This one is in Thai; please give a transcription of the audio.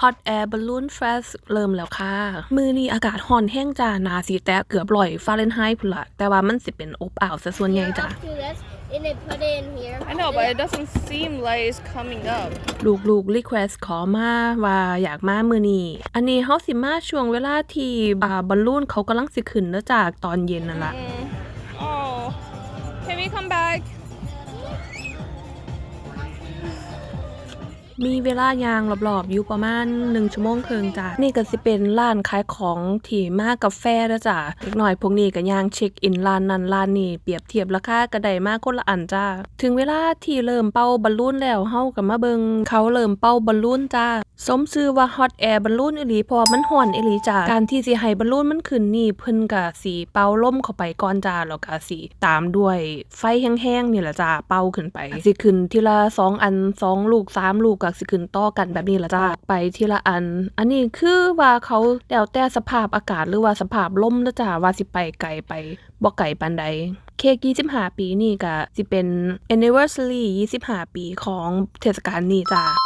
Hot Air Balloon Fest เริ่มแล้วค่ะ มือนี้อากาศร้อนแห้งจ้าหนาสีแตะเกือบร้อยฟาเรนไฮต์พุ่นละแต่ว่ามันสิเป็นอบอ้าวซะส่วนใหญ่จ้า Up to this and they put it in here. I know, but it doesn't seem like it's coming up. ลูกลูกรีเควสขอมาว่าอยากมามือนี้ อันนี้เฮาสิมาช่วงเวลาที่อ่าบอลลูนเขากำลังสิขึ้นเนื่อจากตอนเย็นนั่นละ Mm. Oh, can we come back? มีเวลายางรอบๆอยู่ประมาณ1ชั่วโมงครึ่งจ้ะนี่ก็สิเป็นร้านขายของที่มากกาแฟแล้วจ้ะเล็กหน่อยพวกนี้ก็ยางเช็คอินร้านนั้นร้านนี้เปรียบเทียบราคาก็ได้มากคนละอันจ้าถึงเวลาที่เริ่มเป่าบอลลูนแล้วเฮาก็มาเบิงเขาเริ่มเป่าบอลลูนจ้าสมชื่อว่า Hot Air บอลลูนอีหลีพราะว่ามันร้อนอีหลีจ้าการที่สิให้บอลลูนมันขึ้นนี่เพิ่นก็สิเป่าล่มเข้าไปก่อนจ้าแล้วก็สิตามด้วยไฟแห้งๆนี่แหละจ้าเป่าขึ้นไปสิขึ้นทีละสองอันสองลูกสามลูกก็สิขึ้นต่อกันแบบนี้ละจ้าไปทีละอัน อันนี้คือว่าเขาแล้วแต่สภาพอากาศหรือว่าสภาพลมนะจ้าว่าสิไปไกลไปบ่ไกลปานใดเค้ก25 ปีนี่ก็สิเป็น anniversary 25 ปีของเทศกาลนี้จ้า